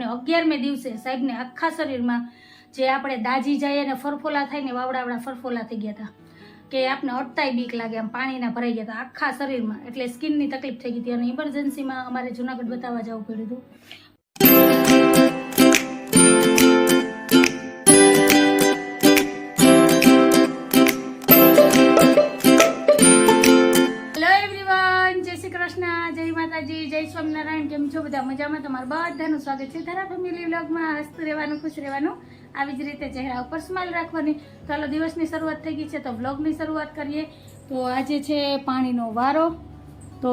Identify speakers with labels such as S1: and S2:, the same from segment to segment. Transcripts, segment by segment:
S1: અને અગિયારમે દિવસે સાહેબને આખા શરીરમાં જે આપણે દાજી જાય અને ફરફોલા થાય ને વાવડાવડા ફરફોલા થઈ ગયા હતા, કે આપને અટતાય બીક લાગે, આમ પાણીના ભરાઈ ગયા હતા, આખા શરીરમાં. એટલે સ્કિનની તકલીફ થઈ ગઈ હતી અને ઇમરજન્સીમાં અમારે જુનાગઢ બતાવવા જવું પડ્યું હતું. જય સ્વામિનારાયણ, કેમ છો બધા? મજામાં? તમારું બધાનું સ્વાગત છે તારા ફેમિલી વ્લોગમાં. હસતું રહેવાનું, ખુશ રહેવાનું. આવી જ રીતે ચહેરા ઉપર સ્માઇલ રાખવાની. ચાલો દિવસની શરૂઆત થઈ ગઈ છે તો વ્લોગની શરૂઆત કરીએ. તો આજે છે પાણીનો વારો. તો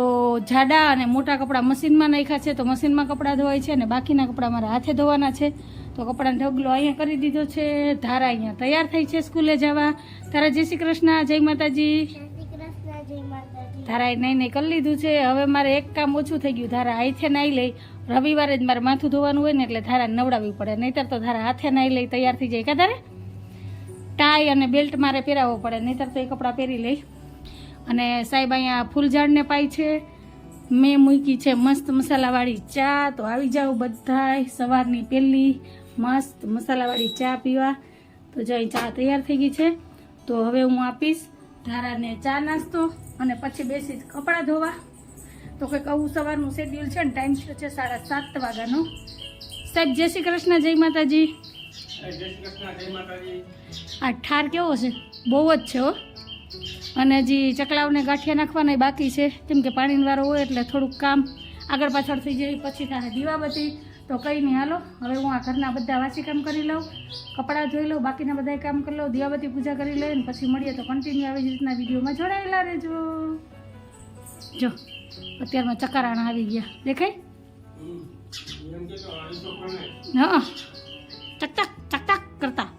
S1: જાડા અને મોટા કપડાં મશીનમાં નાખ્યા છે. તો મશીનમાં કપડાં ધોવાય છે અને બાકીના કપડાં મારા હાથે ધોવાના છે. તો કપડાનો ઢગલો અહીંયા કરી દીધો છે. ધારા અહીંયા તૈયાર થઈ છે સ્કૂલે જવા. તારા જય શ્રી કૃષ્ણ. જય માતાજી. ધારાએ નહીં નહીં કરી લીધું છે. હવે મારે એક કામ ઓછું થઈ ગયું. ધારા હાથે નાહી લઈ. રવિવારે જ મારે માથું ધોવાનું હોય ને એટલે ધારા નવડાવવી પડે. નહીતર તો ધારા હાથે નાહી લઈ, તૈયાર થઈ જાય. કા ધારે? ટાઈ અને બેલ્ટ મારે પહેરાવવો પડે. નહીતર તો એ કપડાં પહેરી લઈ. અને સાહેબ અહીંયા ફૂલઝાડને પાય છે. મેં મૂકી છે મસ્ત મસાલાવાળી ચા. તો આવી જાઓ બધાય સવારની પહેલી મસ્ત મસાલાવાળી ચા પીવા. તો જો ચા તૈયાર થઈ ગઈ છે. તો હવે હું આપીશ ધારાને ચા નાસ્તો. અને પછી બેસી કપડાં ધોવા. તો કંઈક આવું સવારનું શેડ્યુલ છે ને ટાઈમ છે સાડા સાત વાગ્યાનો. સાહેબ જય શ્રી કૃષ્ણ જય માતાજી. આ ઠાર કેવો છે? બહુ જ છે હો. અને હજી ચકલાઓને ગાંઠિયા નાખવાના બાકી છે. કેમ કે પાણીનો વારો હોય એટલે થોડુંક કામ. આગળ પાછળ થઈ જાય પછી થાય દીવાબત્તી. તો કંઈ નહીં, હાલો. હવે હું આ ઘરના બધા વાસી કામ કરી લઉં, કપડાં ધોઈ લઉં, બાકીના બધા કામ કરી લઉં, દીવાબત્તી પૂજા કરી લઈએ પછી મળીએ તો કન્ટિન્યુ આવી રીતના વિડીયોમાં જોડાયેલા રહેજો. જો, અત્યારમાં ચકારાણા આવી ગયા. દેખાય? હા. ચકચક ચકચક કરતા.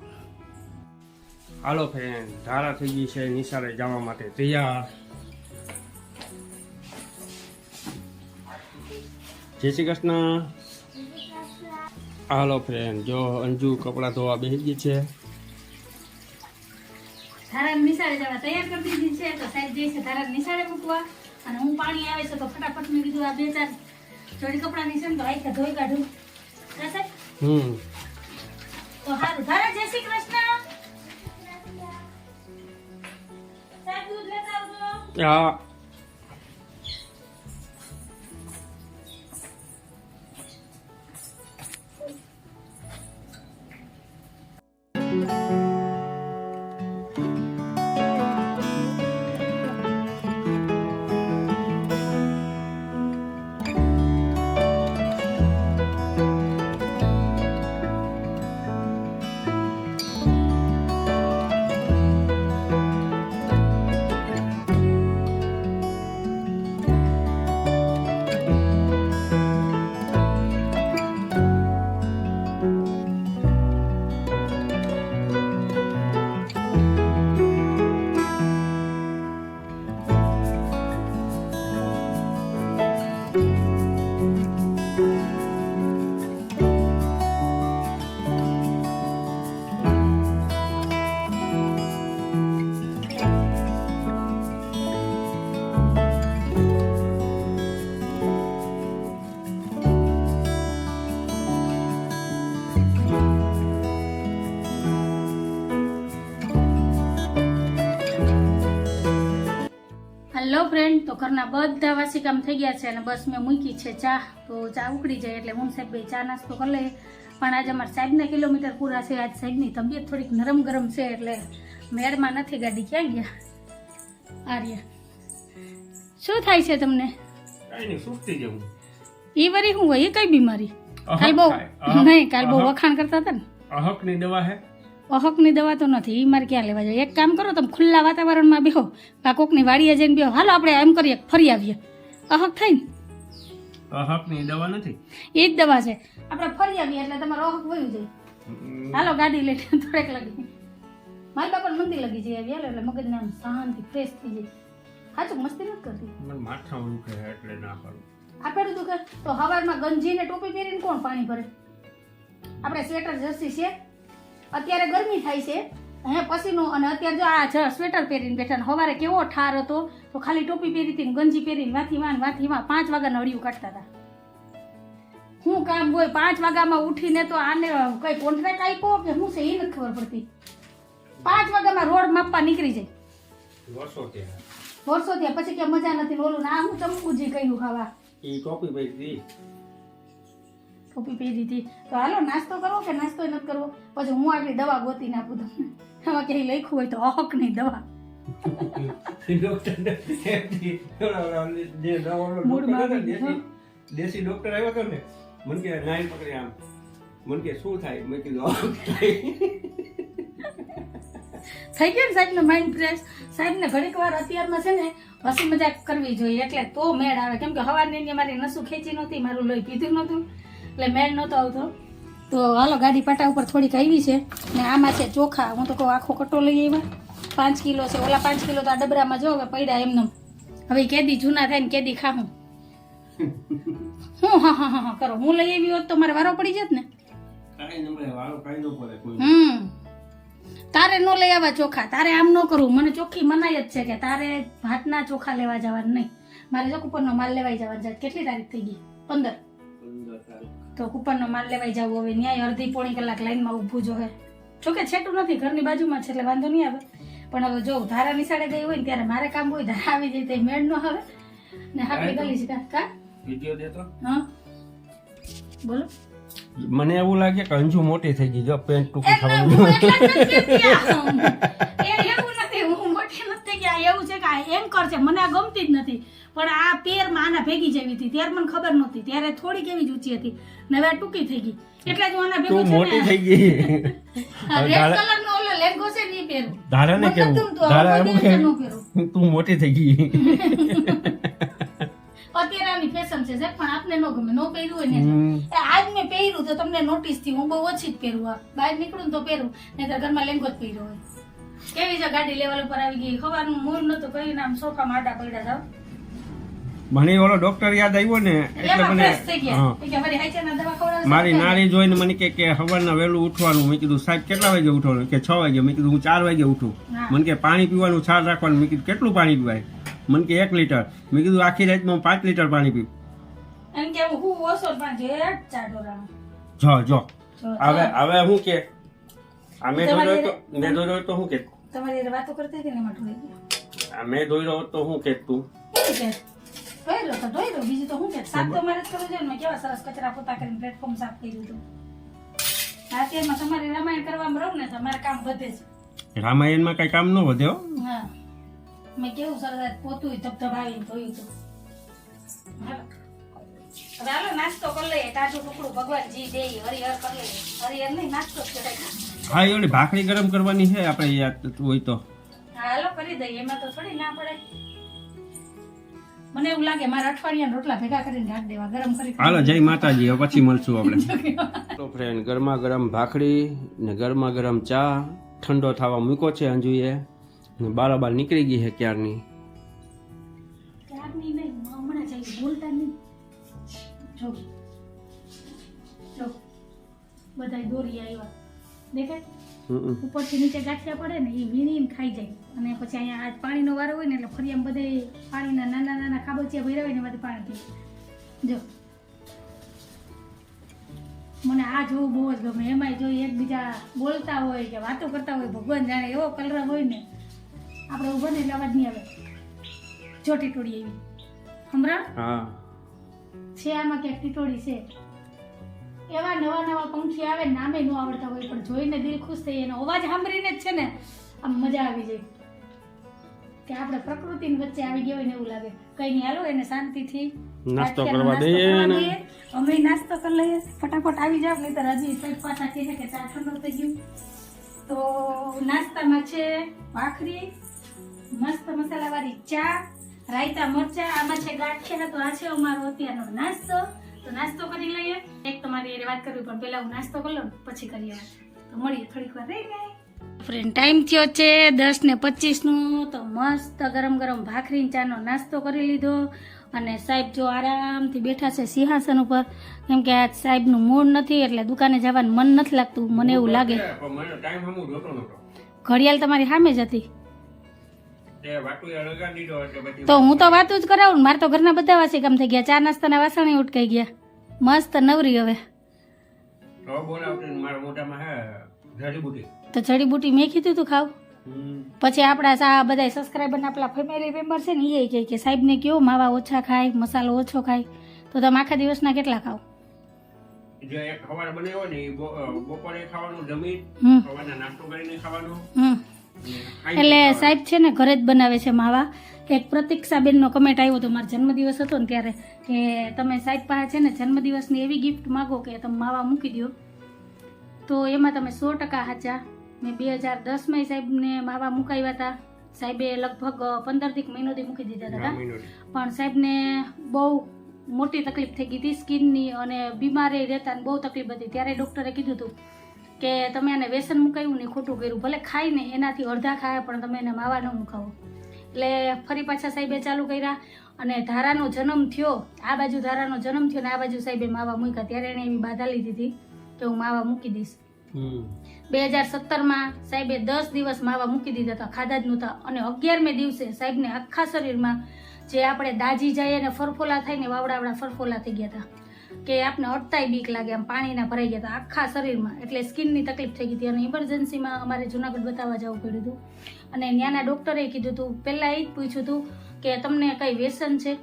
S2: હાલો ફ્રેન્ડ ધારા થઈ ગઈ છે, નિશાળે જવા માટે તૈયાર. જય શ્રી કૃષ્ણ. હાલો ફ્રેન્ડ જો અંજુ કપડાં ધોવા બેસી ગઈ છે.
S1: ધારા નિશાળે જવા તૈયાર કરી દીધી છે તો સાહેબ જઈ છે ધારા નિશાળે મૂકવા. અને હું પાણી આવે છે તો ફટાફટ મેં કીધું આ બે ચાર જોડી કપડાની છે ને તો આખા ધોઈ કાઢું.
S2: હમ.
S1: તો હારું ધારા જય શ્રી કૃષ્ણ.
S2: હા.
S1: હેલો ફ્રેન્ડ તો ઘરના બધા વાસી કામ થઈ ગયા છે અને બસ મેં મૂકી છે ચા. તો ચા ઉકળી જાય એટલે હું સાહેબ ચા નાસ્તો કરી લઈએ. પણ આજે અમારા સાહેબના કિલોમીટર પૂરા છે. આજ સાહેબની તબિયત થોડીક નરમ ગરમ છે એટલે મેળમાં નથી ગાડી ક્યાં ગયા? આર્યા શું થાય છે તમને? એ વરી શું હોય? એ કઈ બીમારી? કાલ બહુ નહીં કાલ બહુ વખાણ કરતા હતા ને?
S2: અહકની દવા હે.
S1: અહકની દવા તો નથી એ મારે ક્યાં લેવા જાય? એક કામ કરો તમે ખુલ્લા વાતાવરણમાં બેહો. કા કોકની વાડીએ જઈને બેહો. હાલો આપણે એમ કરીએ ફરી આવીએ. અહક થાય ને?
S2: અહકની દવા નથી?
S1: એ જ દવા છે. આપણે ફરી આવીએ એટલે તમારો અહક વયું જાય. હાલો ગાડી લઈને થોડેક લગી. મારી બાપા મંદિર લગી જઈ આવી એટલે મગજને આમ શાંતિ ફ્રેશ થઈ જાય. સાચું મસ્તી નથી કરતી?
S2: મને માથા દુખે એટલે ના કરું.
S1: આપેલું દુખે? તો હવારમાં ગંજી ને ટોપી પહેરીને કોણ પાણી ભરે? આપણે સ્વેટર જર્સી છે અત્યારે ગરમી થાય છે. હે પસીનો અને અત્યારે જો આ જ સ્વેટર પહેરીને બેઠા ને સવારે કેવો ઠાર હતો તો ખાલી ટોપી પહેરી હતી ને ગંજી પહેરીને વાથી વાન વાથી વાં પાંચ વાગ્યાના અડિયું કાઢતા હતા. શું કામ હોય પાંચ વાગ્યામાં ઉઠીને તો આને કઈ કોન્ટ્રાક્ટ આપ્યો કે શું છે એ નથી ખબર પડતી. પાંચ વાગ્યામાં રોડ માપવા નીકળી જાય.
S2: વર્ષો ત્યાં
S1: પછી કે મજા નથી ઓલું ના હું ચમકુજી કહ્યું ખાવા.
S2: એ ટોપી દી
S1: ટોપી પહેરી હતી તો હાલો નાસ્તો કરવો કે નાસ્તો નથી કરવો? પછી હું આગળ દવા ગોતી નાખું તમને. એમાં ક્યાંય લખ્યું હોય તો અહક નહીં દવા.
S2: દેશી ડોક્ટર આવ્યો હતો ને મને કે નાઈ પકડી આમ. મને કે શું થાય? મેં કીધું આમ
S1: થઈ ગયો ને સાહેબનો માઇન્ડ ફ્રેશ સાહેબને ઘડીક વાર અત્યારમાં છે ને હસી મજાક કરવી જોઈએ. એટલે તો મેળ આવે. કેમ કે અંદર મારી નસું ખેંચી નહોતી મારું લોહી પીધું નહોતું. એટલે મેળ નહોતો આવતો. તો હાલો ગાડી પાટા ઉપર થોડીક આવી છે ને આમાં છે ચોખા. હું તો કહું આખો કટો લઈ આવ્યા. પાંચ કિલો છે. ઓલા પાંચ કિલો તો આ ડબરામાં જો હવે પડ્યા એમને. હવે કેદી જૂના થાય ને કેદી ખાવું હું હા હા હા હા કરો. હું લઈ આવી હોત તો મારે વારો પડી જત ને. હમ. તારે નો લઈ આવવા ચોખા. તારે આમ ન કરવું. મને ચોખ્ખી મનાય જ છે કે તારે ભાતના ચોખા લેવા જવાનું નહીં. મારે જો કુપનનો માલ લેવાઈ જવાનું છે. કેટલી તારીખ થઈ ગઈ? પંદર. તો કુપનનો માલ લેવાઈ જવું હવે. ન્યાય અડધી પોણી કલાક લાઈનમાં ઊભું જો હે જોકે છેટું નથી ઘરની બાજુમાં છે એટલે વાંધો નહીં આવે. પણ હવે જો ધારા નિશાળે ગઈ હોય ને ત્યારે મારે કામ હોય ધારા આવી જાય તો મેળ ન આવે. ને હાકડી ગલી છે. કા?
S2: વિડિયો દેતો
S1: હા? બોલો.
S2: મને એવું લાગે કે અંજુ મોટી થઈ ગઈ જો પેન્ટ ટૂંકી
S1: એટલે
S2: થવા
S1: હું એટલા જ નથી કહેતી. એ એવું નથી હું મોટી નથી થઈ ગઈ. આ એન્કર છે મને આ ગમતી જ નથી. પણ આ પેરમાં આના ભેગી જેવી હતી ત્યારે મને ખબર નહોતી. ત્યારે થોડીક એવી જ ઊંચી હતી. ને હવે ટૂંકી થઈ ગઈ. એટલે જ હું આના ભેગું છે
S2: મોટી થઈ ગઈ.
S1: રેડ કલરનો ઓલો લેંગો છે ને એ
S2: ધારા ને કેવું? ધારા એમ કે
S1: ન પહેરું.
S2: તું મોટી થઈ ગઈ.
S1: અત્યારે આની ફેશન છે સાહેબ, પણ આપને નો ગમે નો પહેર્યું હોય ને એ આજ મેં પહેર્યું તો તમને નોટિસથી હું બહુ ઓછી જ પહેરું. આ બહાર નીકળું તો પહેરું નહીંતર ઘરમાં લેંગો જ પહેર્યો હોય. કેવી છે? ગાડી લેવલ ઉપર આવી ગઈ. ખબર મૂળ નતું કઈ નામ સોફા આડા પડ્યા જાવ
S2: મને ઓલો ડોક્ટર યાદ આવ્યો ને એટલે મને
S1: મારી
S2: નારી જોઈને મને કે કે સવારના વહેલું ઉઠવાનું. મેં કીધું સાહેબ કેટલા વાગે ઉઠવાનું? કે છ વાગે. મેં કીધું હું ચાર વાગે ઉઠું. મને કે પાણી પીવાનું છાલ રાખવાનું. મેં કીધું કેટલું પાણી પીવાય? મને કે એક લીટર. મેં કીધું આખી રાતમાં હું પાંચ લીટર પાણી પીવું.
S1: એમ કે હું ઓછો પણ
S2: જો, હવે હવે હું કે આ મેં
S1: તમારી
S2: ધોઈ તો મેં ધોઈ તો હું કે
S1: તમારી હારે વાતો કરતા કે ને એમાં ઢોળી ગઈ.
S2: આ ધોઈ રહ્યો તો હું કે તું
S1: કે? ધોઈ રહ્યો તો ધોઈ રહ્યો બીજું તો હું કે? સાફ તો મારે જ કરવું જોઈએ ને. મેં કેવા સરસ કચરા પોતા કરીને પ્લેટફોર્મ સાફ કર્યું હતું. અત્યારમાં તમારી રામાયણ કરવામાં રહું ને તમારે કામ વધે છે
S2: રામાયણમાં કઈ કામ ન વધે હો
S1: હા મેં કેવું સરસ પોતું ધબધબાવીને ધોયું હતું હવે હાલો નાસ્તો કરી લઈએ તાજું ટુકડું ભગવાન જી દે હરિહર કરી લઈએ હરિહર નહીં નાસ્તો જ કરાય
S2: હા એ ઓલી ભાખરી ગરમ કરવાની છે આપણે યાદ હોય તો.
S1: હાલો કરી દઈએ. એમાં તો થોડી ના પડે. મને એવું લાગે મારા અઠવાડિયા રોટલા ભેગા કરીને રાખી દેવા ગરમ કરી
S2: હાલો જય માતાજી હવે પછી મળશું આપણે. તો ફ્રેન્ડ ગરમા ગરમ ભાખરી ને ગરમા ગરમ ચા ઠંડો થવા મૂક્યો છે અંજુએ ને બારોબાર નીકળી ગઈ છે ક્યારની?
S1: ત્યારની નહીં હમણાં જઈ બોલતા નહીં જો. જો. બધા દોરી આવ્યા. દેખાય? ઉપરથી નીચે ગાંઠિયા પડે ને એ વીણીને ખાઈ જાય. અને પછી અહીંયા આ પાણીનો વારો હોય ને એટલે ફરી આમ બધે પાણીના નાના નાના ખાબોચિયા ભર્યા હોય ને એમાંથી પાણી પી જો. મને આ જોવું બહુ જ ગમે. એમાંય જો એકબીજા બોલતા હોય કે વાતો કરતા હોય ભગવાન જાણે એવો કલર હોય ને. આપણે ઊભો ને એટલે અવાજ નહીં આવે. જો ટીટોડી એવી. હમણાં? છે આમાં ક્યાંક ટીટોડી છે. એવા નવા નવા પંખી આવે નામે ન આવડતા હોય પણ જોઈને દિલ ખુશ થઈ એનો અવાજ સાંભળીને જ છે ને આમ મજા આવી જાય. કે આપણે પ્રકૃતિની વચ્ચે આવી ગયા હોય ને એવું લાગે. કઈ નહીં હાલો એને શાંતિથી
S2: નાસ્તો કરવા દઈએ ને
S1: અમે નાસ્તો કરી લઈએ. ફટાફટ આવી જાવ નહીં તો હજી સાઈડ પાછા કહે કે ચા ઠંડો થઈ ગયું. તો નાસ્તામાં છે ભાખરી મસ્ત મસાલાવાળી ચા રાયતા મરચા. આમાં છે ગાંઠિયા તો આ છે અમારો અત્યારનો નાસ્તો. તો નાસ્તો કરી લઈએ. એક તમારી એ વાત કરવી પણ પહેલાં હું નાસ્તો કરી લઉં પછી કરીએ તો મળીએ થોડીક વાર રહીને ફ્રેન્ડ ટાઈમ થયો છે દસ ને પચીસનું તો મસ્ત ગરમ ગરમ ભાખરી ને ચાનો નાસ્તો કરી લીધો. અને સાહેબ જો આરામથી બેઠા છે સિંહાસન ઉપર કેમ કે આજ સાહેબનું મૂડ નથી એટલે દુકાને જવાનું મન નથી લાગતું મને એવું લાગે.
S2: પણ મને ટાઈમ હમું જોતો નતો
S1: ઘડિયાળ તમારી સામે જ હતી?
S2: તે
S1: હું તો વાતું જ કરાવું ને મારે તો ઘરના બધા વાસી કામ થઈ ગયા. ચા નાસ્તાના વાસણ ઉટકાઈ ગયા. મસ્ત નવરી હવે.
S2: તો જડીબુટી
S1: મેં કીધું તું ખાવ. પછી આપણા સા બધા સબસ્ક્રાઈબર આપણા ફેમિલી મેમ્બર છે ને એ કહે કે સાહેબને કયો માવા ઓછા ખાય મસાલો ઓછો ખાય. તો તમે આખા દિવસના કેટલા ખાવ?
S2: જો એક ખવાર બને હોય ને બપોરે ખાવાનું
S1: હમ.
S2: સવારના નાસ્તો કરીને ખાવાનું.
S1: એટલે સાહેબ છે ને ઘરે જ બનાવે છે માવા. એક પ્રતિક્ષાબેનનો કમેન્ટ આવ્યો હતો મારો જન્મદિવસ હતો ને ત્યારે. કે તમે સાહેબ પાસે છે ને જન્મદિવસની એવી ગિફ્ટ માગો કે તમે માવા મૂકી દો તો એમાં તમે સો ટકા સાચા મેં બે હજાર દસમાં સાહેબને માવા મુકાવ્યા હતા. સાહેબે લગભગ પંદરથી મહિનોથી મૂકી દીધા હતા. પણ સાહેબને બહુ મોટી તકલીફ થઈ ગઈ હતી. સ્કિનની અને બીમારી રહેતા બહુ તકલીફ હતી. ત્યારે ડૉક્ટરે કીધું હતું કે તમે એને વ્યસન મુકાયું ને ખોટું કર્યું ભલે ખાઈને એનાથી અડધા ખાયા પણ તમે એને માવા ન મુકાવો. એટલે ફરી પાછા સાહેબે ચાલુ કર્યા અને ધારાનો જન્મ થયો. આ બાજુ ધારાનો જન્મ થયો ને આ બાજુ સાહેબે માવા મૂક્યા. ત્યારે એણે એવી બાધા લીધી હતી કે હું માવા મૂકી દઈશ. બે હજાર સત્તરમાં સાહેબે દસ દિવસ માવા મૂકી દીધા હતા ખાધા જ નહોતા. અને અગિયારમે દિવસે સાહેબને આખા શરીરમાં જે આપણે દાજી જાય અને ફરફોલા થાય ને વાવડાવડા ફરફોલા થઈ ગયા હતા. કે આપણે અટતાય બીક લાગે, આમ પાણીના ભરાઈ ગયા હતા આખા શરીરમાં, એટલે સ્કિનની તકલીફ થઈ ગઈ હતી. અને ઇમરજન્સીમાં અમારે જુનાગઢ બતાવવા જવું પડ્યું હતું. અને ત્યાંના ડૉક્ટરે કીધું હતું પહેલાં એ જ પૂછ્યું હતું કે તમને કંઈ વ્યસન છે?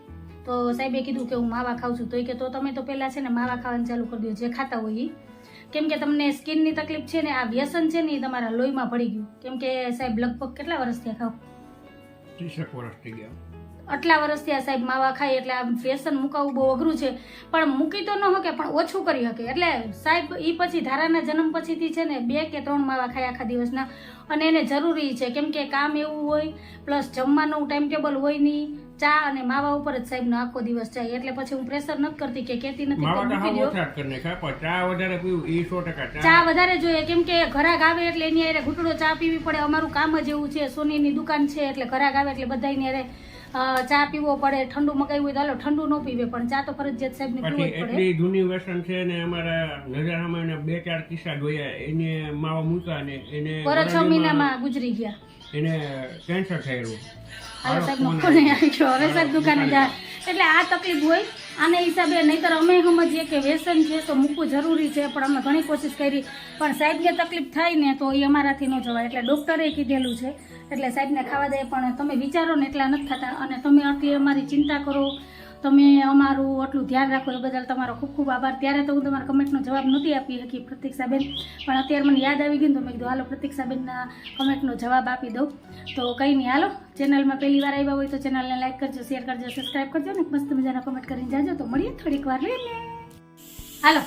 S1: તો સાહેબે કીધું કે હું માવા ખાઉં છું. તો એ કે, તો તમે તો પહેલાં છે ને માવા ખાવાનું ચાલુ કરી દો જે ખાતા હોય એ કેમ કે તમને સ્કિનની તકલીફ છે ને, આ વ્યસન છે ને, એ તમારા લોહીમાં ભળી ગયું. કેમ કે સાહેબ, લગભગ કેટલા વર્ષ થયા ખાવ?
S2: ત્રીસેક વર્ષ થઈ ગયા.
S1: આટલા વર્ષથી આ સાહેબ માવા ખાય એટલે આ વ્યસન મુકાવવું બહુ અઘરું છે. પણ મૂકી તો ન શકે પણ ઓછું કરી શકે એટલે સાહેબ એ પછી ધારાના જન્મ પછીથી છે ને બે કે ત્રણ માવા ખાય આખા દિવસના. અને એને જરૂરી છે કેમ કે કામ એવું હોય પ્લસ જમવાનું ટાઈમ ટેબલ હોય નહીં ચા અને માવા ઉપર જ સાહેબનો આખો દિવસ જાય. એટલે પછી હું પ્રેશર નથી કરતી કે કેતી નથી
S2: ચા વધારે
S1: જોઈએ કેમ કે ઘરાક આવે એટલે એની હારે ઘૂંટડો ચા પીવી પડે. અમારું કામ જ એવું છે સોનીની દુકાન છે એટલે ઘરાક આવે એટલે બધા એની ચા પીવો પડે ઠંડુ મગાવ્યું હોય તો હાલો ઠંડુ ન પીવે પણ ચા તો ફરજિયાત સાહેબ
S2: ને
S1: પીવો પડે.
S2: એટલી જૂની વ્યસન છે ને અમારા નજરામાં બે ચાર કિસ્સા જોયા એને માવા મૂકા ને એને
S1: પર છ મહિનામાં ગુજરી ગયા.
S2: એને કેન્સર થયેલું.
S1: હાલો સાહેબ
S2: ફોન આવ્યો.
S1: હવે સાહેબ દુકાને જા એટલે આ તકલીફ હોય આના હિસાબે નહીતર અમે સમજીએ કે વ્યસન છે તો મૂકવું જરૂરી છે પણ અમે ઘણી કોશિશ કરી. પણ સાહેબને તકલીફ થાય ને તો એ અમારાથી ન જવાય. એટલે ડૉક્ટરે કીધેલું છે એટલે સાહેબને ખાવા દે, પણ તમે વિચારો ને એટલા નથી થતા. અને તમે આટલી અમારી ચિંતા કરો, તમે અમારું આટલું ધ્યાન રાખો એ બદલ તમારો ખૂબ ખૂબ આભાર. ત્યારે તો હું તમારા કમેન્ટનો જવાબ નહોતી આપી શકી પ્રતિક્ષાબેન પણ અત્યારે મને યાદ આવી ગયું તો મેં કીધું, હાલો પ્રતિક્ષાબેનના કમેન્ટનો જવાબ આપી દઉં. તો કંઈ નહીં, હાલો. ચેનલમાં પહેલી વાર આવ્યા હોય તો ચેનલને લાઈક કરજો, શેર કરજો સબસ્ક્રાઈબ કરજો ને મસ્ત મજાના કમેન્ટ કરીને જાજો. તો મળીએ થોડીક વાર રહીને હાલો.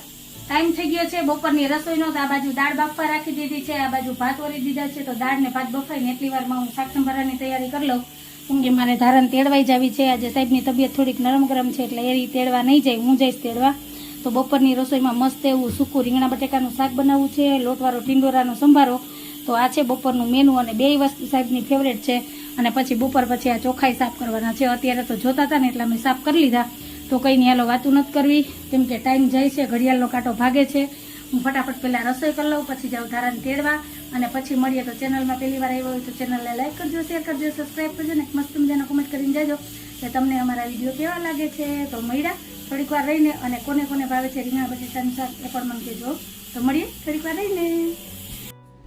S1: ટાઈમ થઈ ગયો છે, બપોરની રસોઈનો તો આ બાજુ દાળ બાફવા રાખી દીધી છે, આ બાજુ ભાત વળી દીધા છે, તો દાળને ભાત બફાઈને એટલી વારમાં હું શાક સંભારાની તૈયારી કરી લઉં. કેમ કે મારે ધારણ તેડવાઈ જાવી છે, આજે સાહેબની તબિયત થોડીક નરમ ગરમ છે, એટલે એ તેડવા નહીં જાય, હું જઈશ તેડવા. તો બપોરની રસોઈમાં મસ્ત એવું સૂકું રીંગણા બટેકાનું શાક બનાવવું છે, લોટવાળો ટીંડોરાનો સંભારો. તો આ છે બપોરનું મેનુ અને બે વસ્તુ સાહેબની ફેવરેટ છે. અને પછી બપોર પછી આ ચોખાઈ સાફ કરવાના છે. અત્યારે તો જોતા હતા ને, એટલે અમે સાફ કરી લીધા. તો કંઈ નહીં, હાલો વાતું નથી કરવી. કેમ કે ટાઈમ જાય છે, ઘડિયાળનો કાંટો ભાગે છે. હું ફટાફટ પહેલાં રસોઈ કરી લઉં, પછી જાઉં ધારાને તેડવા. અને પછી મળીએ તો ચેનલમાં પહેલી વાર આવ્યો હોય તો ચેનલને લાઈક કરજો, શેર કરજો સબસ્ક્રાઈબ કરજો ને મસ્ત મજાનો કોમેન્ટ કરીને જાજો. કે તમને અમારા વીડિયો કેવા લાગે છે? તો મળ્યા થોડીક વાર રહીને. અને કોને કોને ભાવે છે રીંગણા, બટેટાનું શાક એ પણ મને કહેજો તો મળીએ થોડીક રહીને.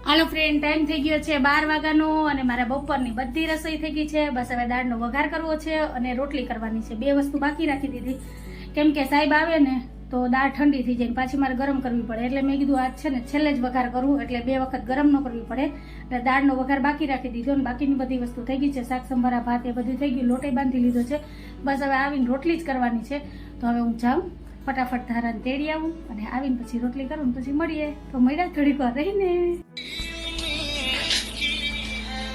S1: હાલો ફ્રેન્ડ ટાઈમ થઈ ગયો છે બાર વાગ્યાનો અને મારા બપોરની બધી રસોઈ થઈ ગઈ છે. બસ હવે દાળનો વઘાર કરવો છે અને રોટલી કરવાની છે. બે વસ્તુ બાકી રાખી દીધી. કેમ કે સાહેબ આવે ને, તો દાળ ઠંડી થઈ જાય પાછી મારે ગરમ કરવી પડે. એટલે મેં કીધું આજ છે ને છેલ્લે જ વઘાર કરવું એટલે બે વખત ગરમ ન કરવી પડે. એટલે દાળનો વઘાર બાકી રાખી દીધો ને બાકીની બધી વસ્તુ થઈ ગઈ છે. શાક, સંભારા ભાત એ બધું થઈ ગયું. લોટે બાંધી લીધો છે. બસ હવે આવીને રોટલી જ કરવાની છે. તો હવે હું જાઉં, ફટાફટ ધારાને તેડી આવું અને આવીને પછી રોટલી કરું પછી મળીએ. તો મળ્યા થોડીક વાર રહીને.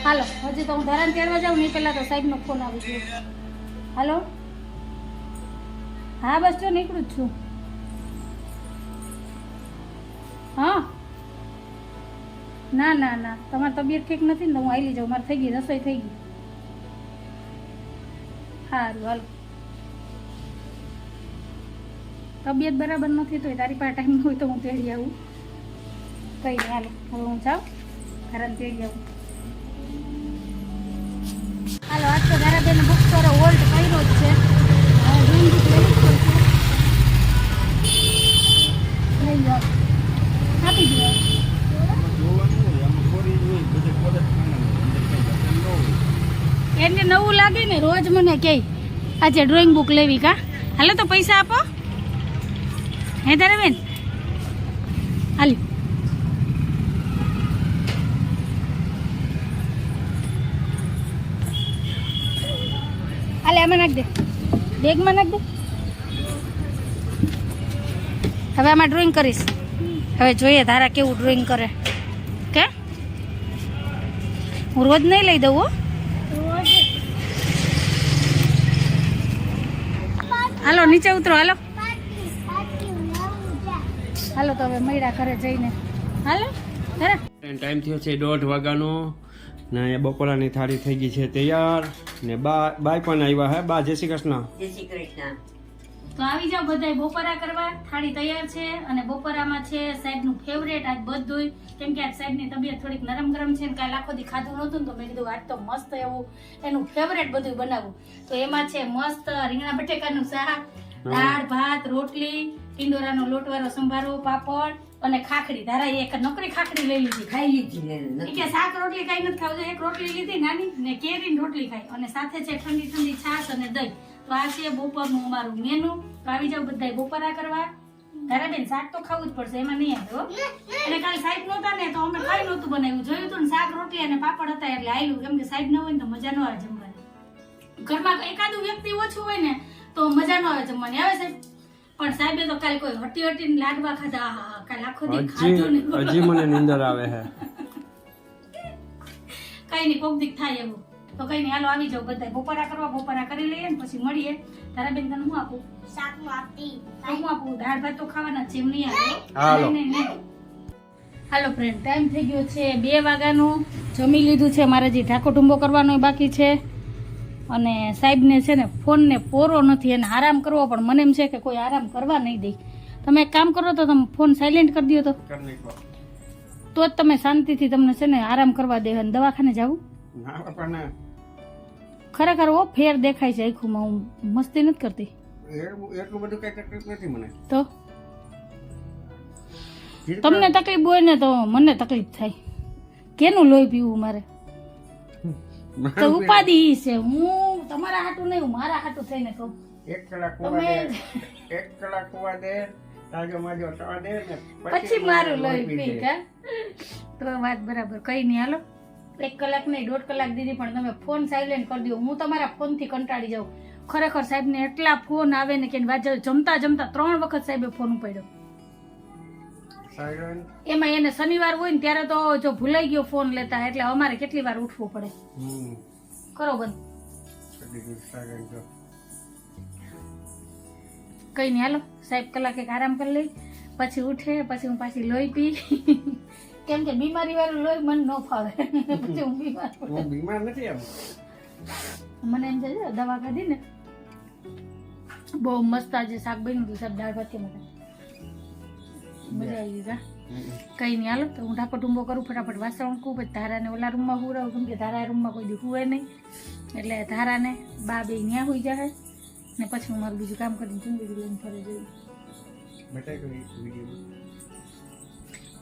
S1: હાલો, હજી તો હું ધરાન તેડવા જાઉં, નહીં પહેલાં તો સાહેબનો ફોન આવી ગયો. હાલો? હા, બસ જો નીકળું જ છું. હા? ના ના ના, તમારી તબિયત ઠીક નથી ને હું આવી જાઉં. મારે થઈ ગઈ, રસોઈ થઈ ગઈ. સારું હાલો. તબિયત બરાબર નથી તો તારી પાસે ટાઈમ હોય તો હું તેડી આવું. કઈ હાલો, હવે હું જાઉં. ઘરે તેડી આવું. હાલો, આજ તો ધારાબેન બુક કરો હોલ્ડ કર્યો જ છે. લઈ લો. આપી દો. એને નવું લાગે ને, રોજ મને કે, આજે ડ્રોઈંગ બુક લેવી કા? હાલો તો પૈસા આપો. હે તારે બેન હાલી. આમાં નાખ દે. બેગમાં નાખ દે. હવે આમાં ડ્રોઈંગ કરીશ. હવે જોઈએ તારા કેવું ડ્રોઈંગ કરે. કે હું રોજ નહીં લઈ દઉં હો. હાલો નીચે ઉતરો હાલો. હાલો તો હવે મૈડા ઘરે જઈને. હાલો
S2: ટાઈમ થયો છે દોઢ વાગ્યાનો. ને અહીંયા બપોરાની થાળી થઈ ગઈ છે તૈયાર. ને બા બાય પણ આવ્યા હે. બા જય શ્રી કૃષ્ણ.
S3: જય શ્રી કૃષ્ણ.
S1: તો આવી જાઓ બધાય બપોરા કરવા. થાળી તૈયાર છે અને બપોરામાં છે સાહેબનું ફેવરેટ આજ બધુંય. કેમ કે આજ સાહેબની તબિયત થોડીક નરમ ગરમ છે ને કાલે આખો દી ખાધું નહોતું ને તો મેં કીધું આજ તો મસ્ત એવું એનું ફેવરેટ બધું બનાવું. તો એમાં છે મસ્ત રીંગણા બટેકાનું શાક દાળ ભાત રોટલી ટિંડોરાનો લોટવાળો સંભારો પાપડ અને ખાખડી ધારા એક નોકરી ખાખડી લઈ લીધી
S3: ખાઈ લીધી.
S1: કે શાક રોટલી કઈ નથી ખાવું એક રોટલી લીધી નાની ને કેરી રોટલી ખાઈ. અને સાથે છે ઠંડી ઠંડી છાશ અને દહીં. તો આ છે બપોરનું અમારું મેનુ તો આવી જાવ બધા બપોરા કરવા. તારાબેન શાક તો ખાવું જ પડશે એમાં નહીં આવ્યો. અને કાલે સાહેબ નહોતા ને તો અમે કઈ નહોતું બનાવ્યું. જોયું હતું ને શાક રોટલી અને પાપડ હતા એટલે આવ્યું કેમ કે સાહેબ ન હોય ને તો મજા ન આવે જમવાની. ઘરમાં એકાદું વ્યક્તિ ઓછું હોય ને તો મજા ન આવે જમવાની. આવે સાહેબ? પણ સાહેબે તો કાલે કોઈ હટી હટીને લાડવા ખાધા. આહા હા કાલે આખો દી ખાધું ને.
S2: હજી મને નીંદર આવે હે.
S1: કઈ નહીં કોક દીક થાય એવું. તો કઈ નહીં હાલો આવી જાવ બધા બપોરા કરવા બપોરા કરી લઈએ ને પછી મળીએ. તારા બેન તને હું આપું તો હું આપું? દાળ ભાત તો ખાવાના છે એમ નહીં આવે?
S2: હાલો.
S1: હાલો ફ્રેન્ડ ટાઈમ થઈ ગયો છે બે વાગ્યાનું. જમી લીધું છે મારે જે ઢાકો ટુંબો કરવાનો બાકી છે. અને સાહેબને છે ને ફોનને પોરો નથી એને આરામ કરવો પણ મને એમ છે કે કોઈ આરામ કરવા નહીં દે. તમે એક કામ કરો તો તમે ફોન સાયલેન્ટ કરી દો તો. તો જ તમે શાંતિથી તમને છે ને આરામ કરવા દે અને દવાખાને જવું ખરેખર ઓ ફેર દેખાય છે આખુંમાં હું મસ્તી નથી કરતી.
S2: એટલું બધું કઈ તકલીફ નથી મને.
S1: તો? તમને તકલીફ હોય ને તો મને તકલીફ થાય. કેનું લોહી પીવું મારે? તો ઉપાધિ છે. હું તમારા હાટું નહીં મારા હાટું થઈને કહું.
S2: એક કલાક
S1: તમે
S2: એક કલાક હોવા દે તાજો માજો થવા દે ને
S1: પછી મારું લઈ પી કા? તો વાત બરાબર કઈ નહીં હાલો. એક કલાક નહીં દોઢ કલાક દીધી પણ તમે ફોન સાયલેન્ટ કરી દો. હું તમારા ફોનથી કંટાળી જાઉં. ખરેખર સાહેબને એટલા ફોન આવે ને કે વાત જમતા જમતા ત્રણ વખત સાહેબે ફોન ઉપાડ્યો. એમાં એને શનિવાર હોય ને ત્યારે તો જો ભૂલાઈ ગયો ફોન લેતા એટલે અમારે કેટલી વાર ઉઠવું પડે? કરો બંધ. કઈ નહીં હાલો. સાહેબ કલાક એક આરામ કરી લઈ પછી ઉઠે પછી હું પાછી લોહી પી. કેમ કે બીમારી વાળું લોહી મને ન ફાવે. પછી હું બીમાર
S2: હું બીમાર નથી આમ
S1: મને એમ છે દવા ખાધી ને બહુ મસ્ત આજે શાક બન્યું હતું સાહેબ દાળ ભાત કેમ મજા આવી કા? કઈ નહીં હાલો. તો હું ઢાકો ટુંબો કરું ફટાફટ વાસણ ખૂબ પછી ધારાને ઓલા રૂમમાં હુરાવું કેમ કે ધારા રૂમમાં કોઈ દી હોય નહીં. એટલે ધારાને બા બે ન્યા હોઈ જાય ને પછી હું મારું બીજું કામ કરીને ચુંદડી લઈને ફરે
S2: વીડિયો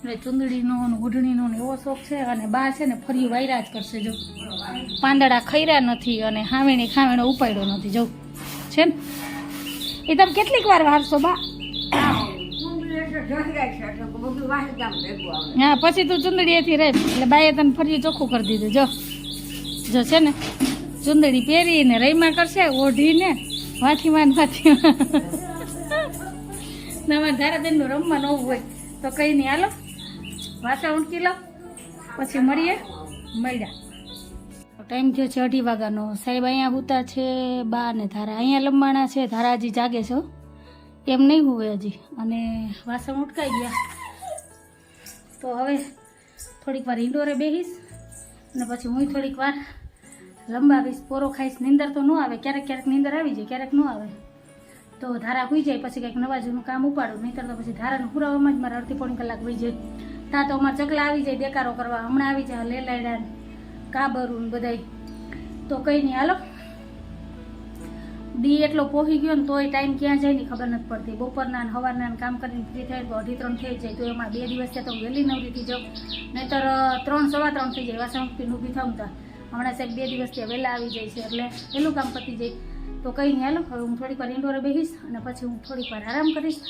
S1: એટલે ચુંદડીનો ને ઉઢણીનો ને એવો શોખ છે અને બા છે ને ફરી વાયરા જ કરશે જો. પાંદડા ખૈરા નથી અને હાવેણી ખાવેણો ઉપાડ્યો નથી જો. છે ને? એ તમે કેટલીક વાર વારશો બા
S3: બધું વાહિદામ ભેગું આવે
S1: હા, પછી તું ચુંદડીએથી રહે એટલે બાએ તને ફરી ચોખ્ખું કરી દીધું. જો જો છે ને, ચુંદડી પહેરીને રહીમાં કરશે, ઓઢીને વાથીમાં ને વાથીમાં નવા ધારાબેનનું રમવા નવું હોય તો કંઈ નહીં. હાલો વાસણ ઉટકી લો. પછી મળીએ. મળ્યા. ટાઈમ થયો છે અઢી વાગ્યાનો. સાહેબ અહીંયા ઉતા છે, બા ને ધારા અહીંયા લંબાણા છે. ધારાજી જાગે છે. એમ નહીં હોવે હજી. અને વાસણ ઉટકાઈ ગયા. તો હવે થોડીક વાર ઇન્ડોરે બેહીશ અને પછી હું થોડીક વાર લંબાવીશ પોરો ખાઈશ. નીંદર તો ન આવે. ક્યારેક ક્યારેક નીંદર આવી જાય, ક્યારેક ન આવે. તો ધારા હોઈ જાય, પછી કંઈક નવા જૂનું કામ ઉપાડું. નહીંતર તો પછી ધારાને પુરાવામાં જ મારે અડધી પોણી કલાક હોઈ જાય. ત્યાં તો અમારે ચકલા આવી જાય દેકારો કરવા. હમણાં આવી જાય, લેલાયડા, કાબરું બધાય. તો કંઈ નહીં. હાલો. દી એટલો પોહી ગયો ને તોય ટાઈમ ક્યાં જાય ની ખબર નથી પડતી. બપોરના હવારના કામ કરીને ફ્રી થાય તો અઢી ત્રણ થઈ જાય. તો એમાં બે દિવસ થયા તો વહેલી નવરીથી જાઉં. નહીંતર ત્રણ, સવા ત્રણ થઈ જાય. વાસણ ઊભી થાઉં તા. હમણાં સાહેબ બે દિવસ ત્યાં વહેલા આવી જાય છે. એટલે વહેલું કામ પતી જાય. તો કંઈ નહીં, હાલો, હવે હું થોડીક વાર ઇન્ડોરે બેસીશ અને પછી હું થોડીક વાર આરામ કરીશ.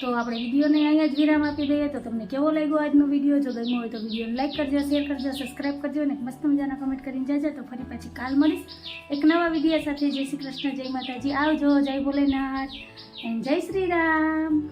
S1: તો આપણે વિડીયોને અહીંયા જ વિરામ આપી દઈએ. તો તમને કેવો લાગ્યો આજનો વીડિયો? જો ગમ્યો હોય તો વિડીયોને લાઇક કરજો, શેર કરજો સબસ્ક્રાઈબ કરજો અને મસ્ત મજાના કમેન્ટ કરીને જાજો. તો ફરી પાછી કાલ મળીશ. એક નવા વીડિયો સાથે. જય શ્રી કૃષ્ણ, જય માતાજી. આવજો, જય ભોલેનાથ. એન્ડ જય શ્રી રામ.